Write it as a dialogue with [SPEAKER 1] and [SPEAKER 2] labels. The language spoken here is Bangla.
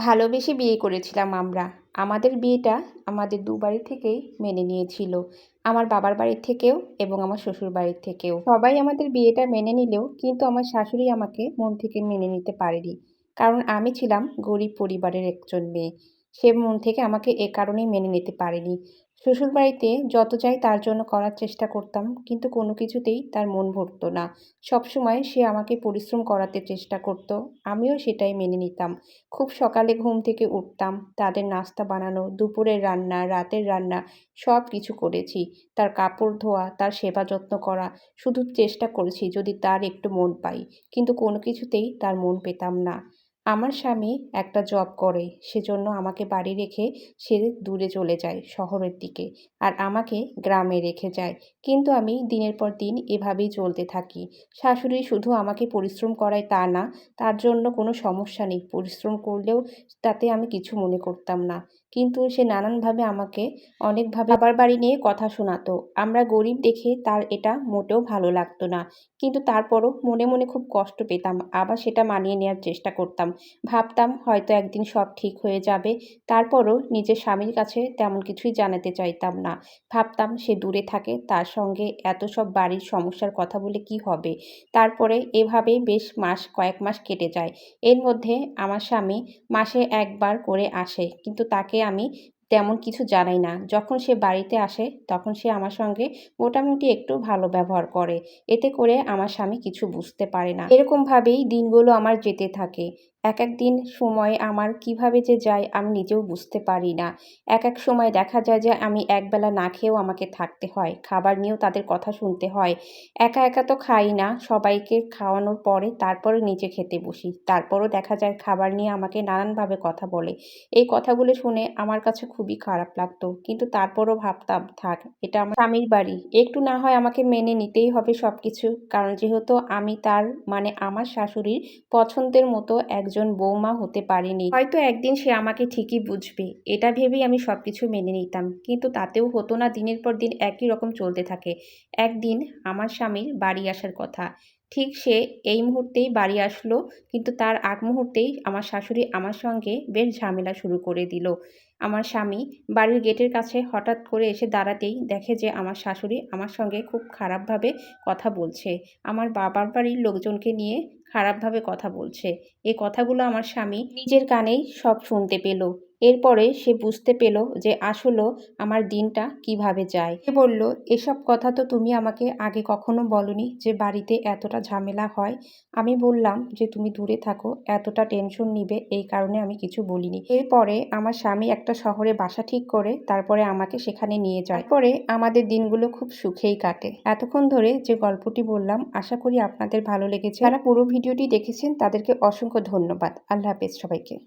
[SPEAKER 1] ভালোবেসে বিয়ে করেছিলাম আমরা। আমাদের বিয়েটা আমাদের দু বাড়ি থেকেই মেনে নিয়েছিল। আমার বাবার বাড়ির থেকেও এবং আমার শ্বশুর বাড়ির থেকেও। সবাই আমাদের বিয়েটা মেনে নিলেও কিন্তু আমার শাশুড়ি আমাকে মন থেকে মেনে নিতে পারেনি। কারণ আমি ছিলাম গরিব পরিবারের একজন মেয়ে। সে মন থেকে আমাকে এ কারণেই মেনে নিতে পারেনি। শ্বশুরবাড়িতে যত চাই তার জন্য করার চেষ্টা করতাম, কিন্তু কোনো কিছুতেই তার মন ভরতো না। সবসময় সে আমাকে পরিশ্রম করাতে চেষ্টা করতো, আমিও সেটাই মেনে নিতাম। খুব সকালে ঘুম থেকে উঠতাম, তাদের নাস্তা বানানো, দুপুরের রান্না, রাতের রান্না, সব কিছু করেছি। তার কাপড় ধোয়া, তার সেবা যত্ন করা, শুধু চেষ্টা করেছি যদি তার একটু মন পাই, কিন্তু কোনো কিছুতেই তার মন পেতাম না। আমার স্বামী একটা জব করে, সেজন্য আমাকে বাড়ি রেখে সে দূরে চলে যায়, শহরের দিকে। আর আমাকে গ্রামে রেখে যায়। কিন্তু আমি দিনের পর দিন এভাবেই চলতে থাকি। শাশুড়ি শুধু আমাকে পরিশ্রম করায় তা না, তার জন্য কোনো সমস্যা নেই। পরিশ্রম করলেও তাতে আমি কিছু মনে করতাম না। কিন্তু সে নানানভাবে আমাকে অনেকভাবে বাবার বাড়ি নিয়ে কথা শোনাতো। আমরা গরিব দেখে তার এটা মোটেও ভালো লাগতো না। কিন্তু তারপরও মনে মনে খুব কষ্ট পেতাম। আবার সেটা মানিয়ে নেওয়ার চেষ্টা করতাম। ভাবতাম হয়তো একদিন সব ঠিক হয়ে যাবে, তারপরও নিজের স্বামীর কাছে তেমন কিছুই জানাতে চাইতাম না। ভাবতাম সে দূরে থাকে, তার সঙ্গে এত সব বাড়ির সমস্যার কথা বলে কি হবে? তারপরে এভাবেই বেশ মাস, কয়েক মাস কেটে যায়। এর মধ্যে আমার স্বামী মাসে একবার করে আসে, কিন্তু তাকে আমি তেমন কিছু জানাই না। যখন সে বাড়িতে আসে, তখন সে আমার সঙ্গে মোটামুটি একটু ভালো ব্যবহার করে। এতে করে আমার স্বামী কিছু বুঝতে পারে না। এরকমভাবেই দিনগুলো আমার যেতে থাকে। এক এক দিন সময় আমার কীভাবে যে যায় আমি নিজেও বুঝতে পারি না। এক এক সময় দেখা যায় যে আমি একবেলা না খেয়েও আমাকে থাকতে হয়, খাবার নিয়েও তাদের কথা শুনতে হয়। একা একা তো খাই না, সবাইকে খাওয়ানোর পরে তারপরে নিচে খেতে বসি। তারপরও দেখা যায় খাবার নিয়ে আমাকে নানানভাবে কথা বলে। এই কথাগুলো শুনে আমার কাছে খুবই খারাপ লাগতো। কিন্তু তারপরও ভাবতাম, থাক, এটা আমার স্বামীর বাড়ি। একটু না হয় আমাকে মেনে নিতেই হবে সব কিছু কারণ যেহেতু আমি তার মানে আমার শাশুড়ির পছন্দের মতো একজন বৌমা হতে পারিনি। হয়তো একদিন সে আমাকে ঠিকই বুঝবে। এটা ভেবেই আমি সব কিছু মেনে নিতাম। কিন্তু তাতেও হতো না, দিনের পর দিন একই রকম চলতে থাকে। একদিন আমার স্বামীর বাড়ি আসার কথা। ঠিক সে এই মুহূর্তেই বাড়ি আসলো, কিন্তু তার আগ মুহূর্তেই আমার শাশুড়ি আমার সঙ্গে বেশ ঝামেলা শুরু করে দিল। আমার স্বামী বাড়ির গেটের কাছে হঠাৎ করে এসে দাঁড়াতেই দেখে যে আমার শাশুড়ি আমার সঙ্গে খুব খারাপভাবে কথা বলছে। আমার বাবার বাড়ির লোকজনকে নিয়ে খারাপভাবে কথা বলছে। এ কথাগুলো আমার স্বামী নিজের কানেই সব শুনতে পেল। এরপরে সে বুঝতে পেল যে আসলেও আমার দিনটা কীভাবে যায়। সে বলল, এসব কথা তো তুমি আমাকে আগে কখনো বলনি যে বাড়িতে এতটা ঝামেলা হয়। আমি বললাম যে তুমি দূরে থাকো, এতটা টেনশন নিবে, এই কারণে আমি কিছু বলিনি। এরপরে আমার স্বামী একটা শহরে বাসা ঠিক করে, তারপরে আমাকে সেখানে নিয়ে যায়। পরে আমাদের দিনগুলো খুব সুখেই কাটে। এতক্ষণ ধরে যে গল্পটি বললাম, আশা করি আপনাদের ভালো লেগেছে। যারা পুরো ভিডিওটি দেখেছেন, তাদেরকে অসংখ্য ধন্যবাদ। আল্লাহ হাফেজ সবাইকে।